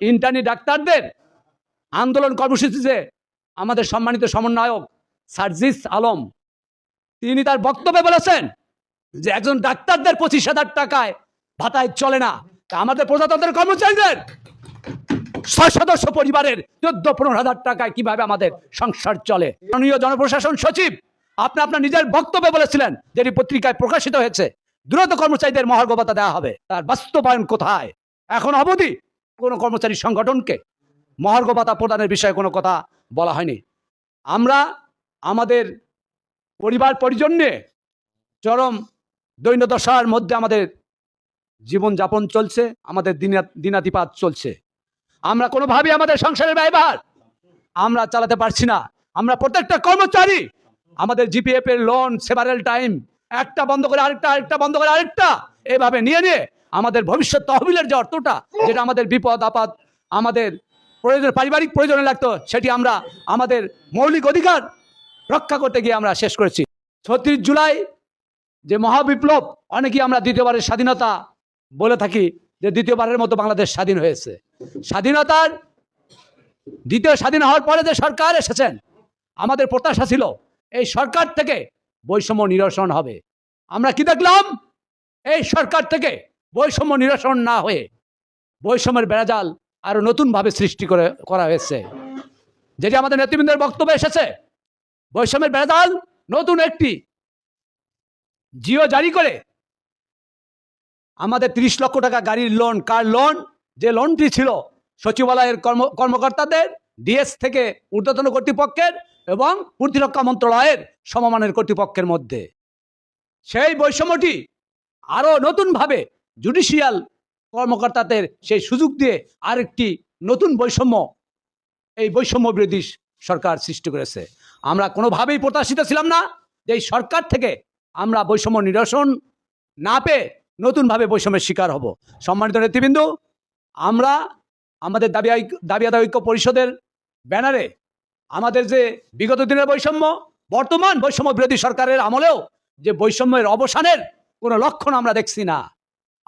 Internee ডাক্তারদের আন্দোলন কর্মসূচিতে আমাদের সম্মানিত সমন্বয়ক সার্জিস আলম, তিনি তার বক্তব্যে বলেছেন যে একজন ডাক্তারদের পঁচিশ হাজার টাকায় ভাতায় চলে না। আমাদের প্রজাতন্ত্রের কর্মচারীদের ছয় সদস্য পরিবারের চোদ্দ পনেরো হাজার টাকায় কীভাবে আমাদের সংসার চলে? মাননীয় জনপ্রশাসন সচিব, আপনি আপনার নিজের বক্তব্যে বলেছিলেন যেটি পত্রিকায় প্রকাশিত হয়েছে। দ্রুত কর্মচারীদের মহার্ঘ ভাতা দেওয়া হবে। তার বাস্তবায়ন কোথায়? এখন অবধি কোনো কর্মচারী সংগঠনকে মহার্ঘ ভাতা প্রদানের বিষয়ে কোনো কথা বলা হয়নি। আমরা আমাদের পরিবার পরিজন নিয়ে চরম দৈন্যদশার মধ্যে আমাদের জীবনযাপন চলছে, আমাদের দিনা, দিনাতিপাত চলছে। আমরা কোনোভাবেই আমাদের সংসারের ব্যয়ভার আমরা চালাতে পারছি না। আমরা প্রত্যেকটা কর্মচারী আমাদের জিপিএফ এর লোন সেভারেল টাইম একটা বন্ধ করে আরেকটা আরেকটা বন্ধ করে আরেকটা, এভাবে নিয়ে নিয়ে আমাদের ভবিষ্যৎ তহবিলের যে অর্থটা, যেটা আমাদের বিপদ, আপদ, আমাদের প্রয়োজন, পারিবারিক প্রয়োজনে লাগতো, সেটি আমরা আমাদের মৌলিক অধিকার রক্ষা করতে গিয়ে আমরা শেষ করেছি। ছত্রিশ জুলাই যে মহাবিপ্লব, অনেকেই আমরা দ্বিতীয়বারের স্বাধীনতা বলে থাকি যে দ্বিতীয়বারের মতো বাংলাদেশ স্বাধীন হয়েছে। স্বাধীনতার দ্বিতীয় স্বাধীন হওয়ার পরে যে সরকার এসেছেন, আমাদের প্রত্যাশা ছিল এই সরকার থেকে বৈষম্য নিরসন হবে। আমরা কি দেখলাম? এই সরকার থেকে বৈষম্য নিরসন না হয়ে বৈষম্যের বেড়াজাল আরও নতুনভাবে সৃষ্টি করে, করা হয়েছে। যেটি আমাদের নেতৃবৃন্দের বক্তব্য এসেছে, বৈষম্যের বেড়াজাল নতুন একটি জিও জারি করে আমাদের তিরিশ লক্ষ টাকা গাড়ির লোন কার লোন যে লোনটি ছিল সচিবালয়ের কর্ম, কর্মকর্তাদের, ডিএস থেকে ঊর্ধ্বতন কর্তৃপক্ষের এবং প্রতিরক্ষা মন্ত্রণালয়ের সমমানের কর্তৃপক্ষের মধ্যে। সেই বৈষম্যটি আরও নতুনভাবে জুডিশিয়াল কর্মকর্তাদের সেই সুযোগ দিয়ে আরেকটি নতুন বৈষম্য, এই বৈষম্য বিরোধী সরকার সৃষ্টি করেছে। আমরা কোনোভাবেই প্রত্যাশিত ছিলাম না যে এই সরকার থেকে আমরা বৈষম্য নিরসন না পেয়ে নতুনভাবে বৈষম্যের শিকার হব। সম্মানিত নেতৃবৃন্দ, আমরা আমাদের দাবি দাবি আদায় ঐক্য পরিষদের ব্যানারে আমাদের যে বিগত দিনের বৈষম্য, বর্তমান বৈষম্য বিরোধী সরকারের আমলেও যে বৈষম্যের অবসানের কোনো লক্ষণ আমরা দেখছি না।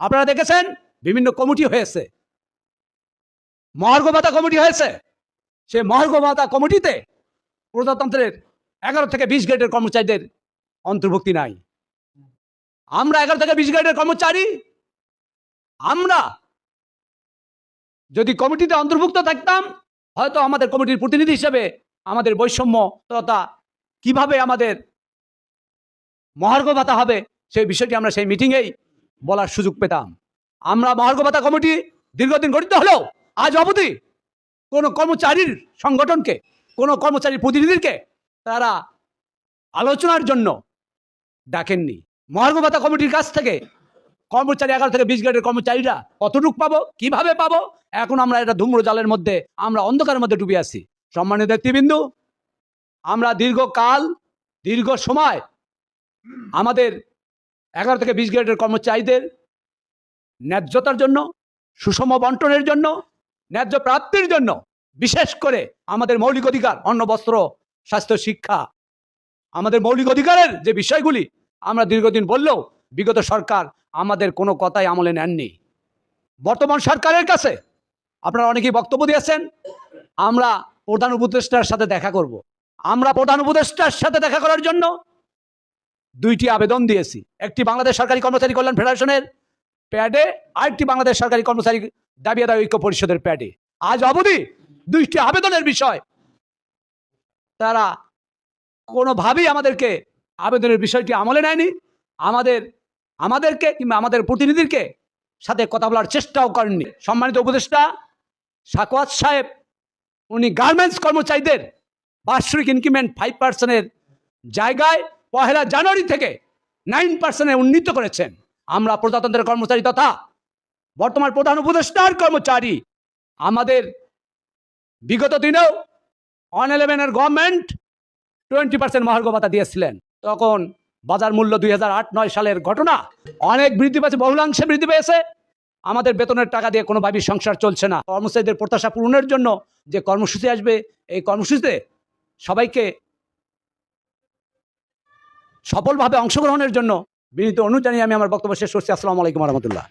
আপনারা দেখেছেন? বিভিন্ন কমিটি হয়েছে। মহার্ঘ ভাতা কমিটি হয়েছে। সে মহার্ঘ ভাতা কমিটিতে প্রজাতন্ত্রের এগারো থেকে বিশ গ্রেডের কর্মচারীদের অন্তর্ভুক্তি নাই। আমরা এগারো থেকে বিশ গ্রেডের কর্মচারী। আমরা যদি কমিটিতে অন্তর্ভুক্ত থাকতাম, হয়তো আমাদের কমিটির প্রতিনিধি হিসেবে আমাদের বৈষম্য তথা কীভাবে আমাদের মহার্ঘ ভাতা হবে সেই বিষয়টি আমরা সেই মিটিংয়েই বলার সুযোগ পেতাম। আমরা মহার্ঘ ভাতা কমিটি দীর্ঘদিন গঠিত হলেও আজ অবধি কোনো কর্মচারীর সংগঠনকে, কোনো কর্মচারীর প্রতিনিধিকে তারা আলোচনার জন্য ডাকেননি। মহার্ঘ ভাতা কমিটির কাছ থেকে কর্মচারী এগারো থেকে বিশ গ্রেডের কর্মচারীরা কতটুক পাবো, কীভাবে পাবো, এখন আমরা এটা ধূম্র জালের মধ্যে, আমরা অন্ধকারের মধ্যে ডুবে আছি। সম্মানিত ব্যক্তিবিন্দু, আমরা দীর্ঘকাল, দীর্ঘ সময় আমাদের এগারো থেকে বিশ গ্রেডের কর্মচারীদের ন্যায্যতার জন্য, সুষম বন্টনের জন্য, ন্যায্য প্রাপ্তির জন্য, বিশেষ করে আমাদের মৌলিক অধিকার, অন্ন, বস্ত্র, স্বাস্থ্য, শিক্ষা, আমাদের মৌলিক অধিকারের যে বিষয়গুলি আমরা দীর্ঘদিন বললেও বিগত সরকার আমাদের কোনো কথাই আমলে নেননি বর্তমান সরকারের কাছে আপনারা অনেকেই বক্তব্য দিয়েছেন, আমরা প্রধান উপদেষ্টার সাথে দেখা করব। আমরা প্রধান উপদেষ্টার সাথে দেখা করার জন্য দুইটি আবেদন দিয়েছি। একটি বাংলাদেশ সরকারি কর্মচারী কল্যাণ ফেডারেশনের প্যাডে, আরেকটি বাংলাদেশ সরকারি কর্মচারী দাবি আদায় ঐক্য পরিষদের প্যাডে। আজ অবধি দুইটি আবেদনের বিষয়। তারা কোনোভাবেই আমাদেরকে আবেদনের বিষয়টি আমলে নেয়নি। আমাদের, আমাদেরকে কিংবা আমাদের প্রতিনিধিকে সাথে কথা বলার চেষ্টাও করেননি। সম্মানিত উপদেষ্টা, সাকওয়াত সাহেব, উনি গার্মেন্টস কর্মচারীদের বার্ষিক ইনক্রিমেন্ট ফাইভ পার্সেন্টের জায়গায় পহেলা জানুয়ারি থেকে নাইন পার্সেন্টে উন্নীত করেছেন। আমরা প্রজাতন্ত্রের কর্মচারী তথা বর্তমান প্রধান উপদেষ্টার কর্মচারী। আমাদের বিগত দিনেও অন ইলেভেনের গভর্নমেন্ট টোয়েন্টি পার্সেন্ট মহার্ঘ ভাতা দিয়েছিলেন। তখন বাজার মূল্য দুই সালের ঘটনা অনেক বৃদ্ধি পেয়েছে, বহুলাংশে বৃদ্ধি পেয়েছে। আমাদের বেতনের টাকা দিয়ে কোনোভাবেই সংসার চলছে না। কর্মচারীদের প্রত্যাশা পূরণের জন্য যে কর্মসূচি আসবে, এই কর্মসূচিতে সবাইকে সফলভাবে অংশগ্রহণের জন্য বিনীত অনুযায়ী আমি আমার বক্তব্য শেষ করছি। আসসালামু আলাইকুম রহমতুল্লাহ।